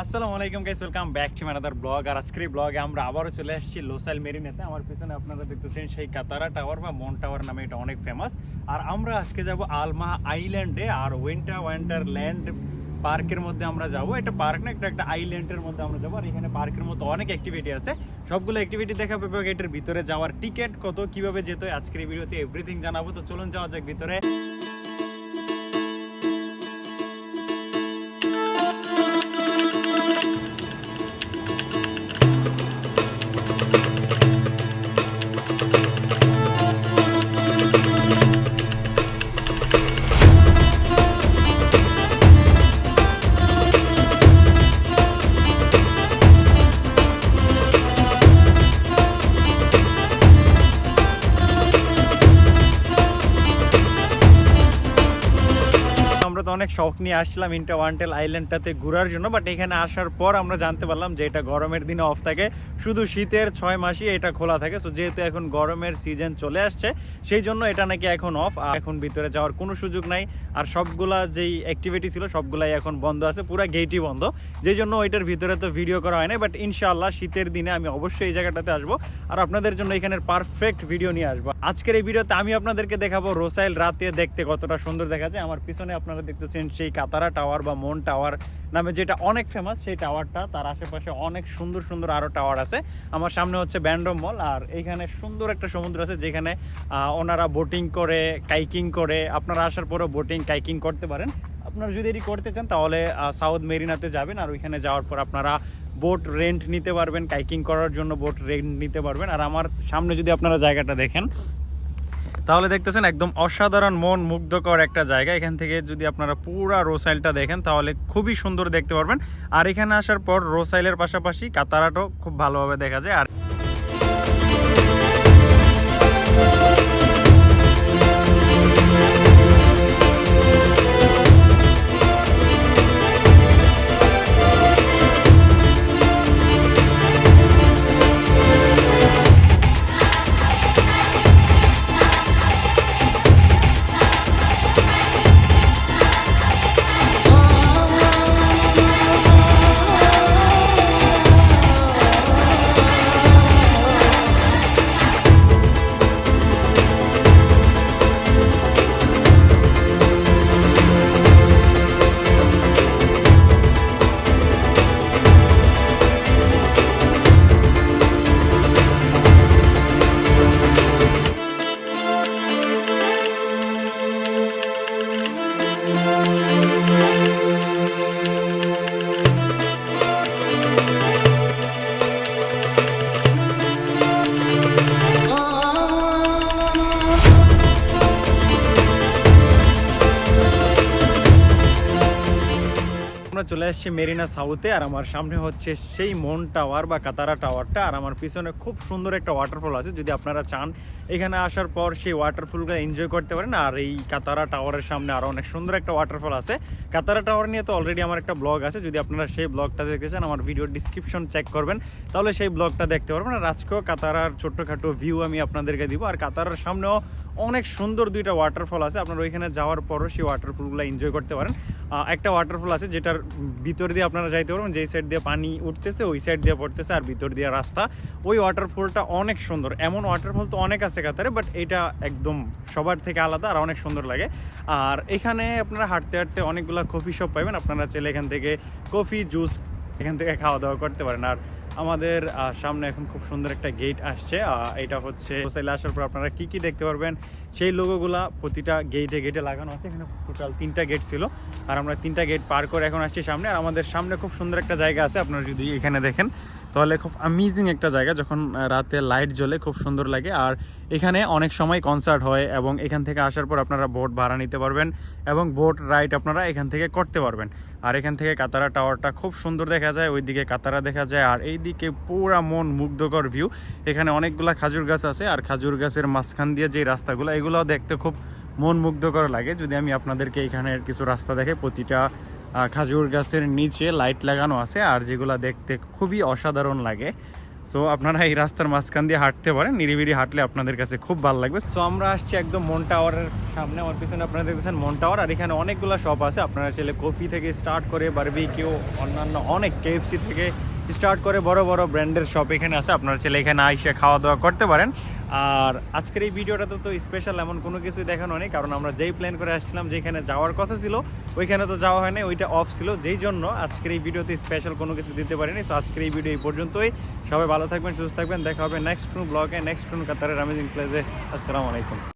আসসালামু আলাইকুম guys welcome back to মানাদার ব্লগ আর আজকের ব্লগে আমরা আবারও চলে আসছি লোসাইল মেরিনেতে আমার পিছনে আপনারা দেখতেছেন সেই কাতারা টাওয়ার বা মন টাওয়ার নামে এটা অনেক ফেমাস আর আমরা আজকে যাব আলমা আইল্যান্ডে আর ওয়েন্টার ওয়েন্টার ল্যান্ড পার্কের মধ্যে আমরা যাব। এটা পার্ক না একটা একটা আইল্যান্ডের মধ্যে আমরা যাব। আর এখানে পার্কের মতো অনেক অ্যাক্টিভিটি আছে। সবগুলো অ্যাক্টিভিটি দেখাবো এবং এটার ভিতরে যাওয়ার টিকিট কত, কীভাবে যেতে আজকের ভিডিওতে এভরিথিং জানাব। তো চলুন যাওয়া যাক ভিতরে। অনেক শখ নিয়ে আসছিলাম ইন্টা ওয়ান্টেল আইল্যান্ডটাতে ঘোরার জন্য বাট এখানে আসার পর আমরা জানতে পারলাম যে এটা গরমের দিনে অফ থাকে। শুধু শীতের ছয় মাসই এটা খোলা থাকে সো যেহেতু এখন গরমের সিজন চলে আসছে, সেই জন্য এটা নাকি এখন অফ আর এখন ভিতরে যাওয়ার কোনো সুযোগ নাই। আর সবগুলা যেই অ্যাক্টিভিটি ছিল, সবগুলাই এখন বন্ধ আছে, পুরো গেটই বন্ধ। যেই জন্য ওইটার ভিতরে তো ভিডিও করা হয় না বাট ইনশাআল্লাহ শীতের দিনে আমি অবশ্যই এই জায়গাটাতে আসব। আর আপনাদের জন্য এখানের পারফেক্ট ভিডিও নিয়ে আসব। আজকের এই ভিডিওতে আমি আপনাদেরকে দেখাবো রোসাইল রাতে দেখতে কতটা সুন্দর দেখা যায়। আমার পিছনে আপনারা দেখতেছেন সেই কাতারা টাওয়ার বা মন টাওয়ার নামে যেটা অনেক ফেমাস সেই টাওয়ারটা, তার আশেপাশে অনেক সুন্দর সুন্দর আরও টাওয়ার আছে। আমার সামনে হচ্ছে ব্যান্ডম মল আর এইখানে সুন্দর একটা সমুদ্র আছে যেখানে ওনারা বোটিং করে কাইকিং করে, আপনারা আসার পরেও বোটিং কাইকিং করতে পারেন। আপনারা যদি এটি করতে চান, তাহলে সাউথ মেরিনাতে যাবেন, আর ওইখানে যাওয়ার পর আপনারা বোট রেন্ট নিতে পারবেন কাইকিং করার জন্য বোট রেন্ট নিতে পারবেন। আর আমার সামনে যদি আপনারা জায়গাটা দেখেন তাহলে দেখতেছেন একদম অসাধারণ, মন মুগ্ধকর একটা জায়গা। এখান থেকে যদি আপনারা পুরা রোসাইলটা দেখেন, তাহলে খুবই সুন্দর দেখতে পারবেন। আর এখানে আসার পর রোসাইলের পাশাপাশি কাতারাটাও খুব ভালোভাবে দেখা যায়। আর আমরা চলে আসছি মেরিনা সাউথে, আর আমার সামনে হচ্ছে সেই মন টাওয়ার বা কাতারা টাওয়ারটা, আর আমার পিছনে খুব সুন্দর একটা ওয়াটারফল আছে। যদি আপনারা চান, এখানে আসার পর সেই ওয়াটারফলগুলো এনজয় করতে পারেন, আর এই কাতারা টাওয়ারের সামনে আরও অনেক সুন্দর একটা ওয়াটারফল আছে। কাতারা টাওয়ার নিয়ে তো অলরেডি আমার একটা ব্লগ আছে, যদি আপনারা সেই ব্লগটা দেখতে চান, আমার ভিডিও ডিসক্রিপশন চেক করবেন, তাহলে সেই ব্লগটা দেখতে পারবেন। আর আজকেও কাতারার ছোট্টখাটো ভিউ আমি আপনাদেরকে দিব, আর কাতারার সামনেও অনেক সুন্দর দুইটা ওয়াটারফল আছে। আপনারা ওইখানে যাওয়ার পরও সেই ওয়াটারফলগুলো এনজয় করতে পারেন। একটা ওয়াটারফল আছে যেটার ভিতর দিয়ে আপনারা যাইতে পারবেন, যেই সাইড দিয়ে পানি উঠতেছে, ওই সাইড দিয়ে পড়তেছে আর ভিতর দিয়ে রাস্তা। ওই ওয়াটারফলটা অনেক সুন্দর। এমন ওয়াটারফল তো অনেক আছে কাতারে বাট এটা একদম সবার থেকে আলাদা আর অনেক সুন্দর লাগে। আর এখানে আপনারা হাঁটতে হাঁটতে অনেকগুলো কফি শপ পাবেন আপনারা চাইলে এখান থেকে কফি জুস এখান থেকে খাওয়া দাওয়া করতে পারেন। আর আমাদের সামনে এখন খুব সুন্দর একটা গেট আসছে। এটা হচ্ছে হোসেলে আসার পর আপনারা কি কি দেখতে পারবেন? সেই লোগোগুলা প্রতিটা গেটে গেটে লাগানো আছে। এখানে টোটাল তিনটা গেট ছিল। আর আমরা তিনটা গেট পার করে এখন আসছি সামনে। আর আমাদের সামনে খুব সুন্দর একটা জায়গা আছে। আপনারা যদি এখানে দেখেন তাহলে খুব অ্যামেজিং একটা জায়গা যখন রাতে লাইট জ্বলে খুব সুন্দর লাগে। আর এখানে অনেক সময় কনসার্ট হয় এবং এখান থেকে আসার পর আপনারা বোট ভাড়া নিতে পারবেন এবং বোট রাইড আপনারা এখান থেকে করতে পারবেন। আর এখান থেকে কাতারা টাওয়ারটা খুব সুন্দর দেখা যায়, ওইদিকে কাতারা দেখা যায়, আর এইদিকে পুরা মন মুগ্ধকর ভিউ এখানে অনেকগুলা খাজুর গাছ আছে, আর খাজুর গাছের মাঝখান দিয়ে যে রাস্তাগুলো, এগুলোও দেখতে খুব মন মুগ্ধকর লাগে। যদি আমি আপনাদেরকে এখানের কিছু রাস্তা দেখে প্রতিটা খাজুর গাছের নিচে লাইট লাগানো আছে আর যেগুলো দেখতে খুবই অসাধারণ লাগে। সো আপনারা এই রাস্তার মাঝখান দিয়ে হাঁটতে পারেন নিরিবিরি হাঁটলে আপনাদের কাছে খুব ভালো লাগবে। সো আমরা আসছি একদম মন টাওয়ারের সামনে, আমার পিছনে আপনারা দেখতেছেন মন টাওয়ার, আর এখানে অনেকগুলো শপ আছে। আপনারা চাইলে কফি থেকে স্টার্ট করে বারবি কেউ অন্যান্য অনেক কেএফসি থেকে স্টার্ট করে বড় বড় ব্র্যান্ডের শপ এখানে আছে। আপনারা ছেলে এখানে আইসে খাওয়া দাওয়া করতে পারেন। আর আজকের এই ভিডিওটাতে তো স্পেশাল এমন কোনো কিছুই দেখানো নেই কারণ আমরা যেই প্ল্যান করে আসছিলাম, যেখানে যাওয়ার কথা ছিল, ওইখানে তো যাওয়া হয়নি, ওইটা অফ ছিল। যেই জন্য আজকের এই ভিডিওতে স্পেশাল কোনো কিছু দিতে পারিনি। তো আজকের এই ভিডিও এই পর্যন্তই। সবাই ভালো থাকবেন, সুস্থ থাকবেন। দেখা হবে নেক্সট কোনো ব্লগে নেক্সট কোনো কাতারের আমেজিং প্লেসে আসসালামু আলাইকুম।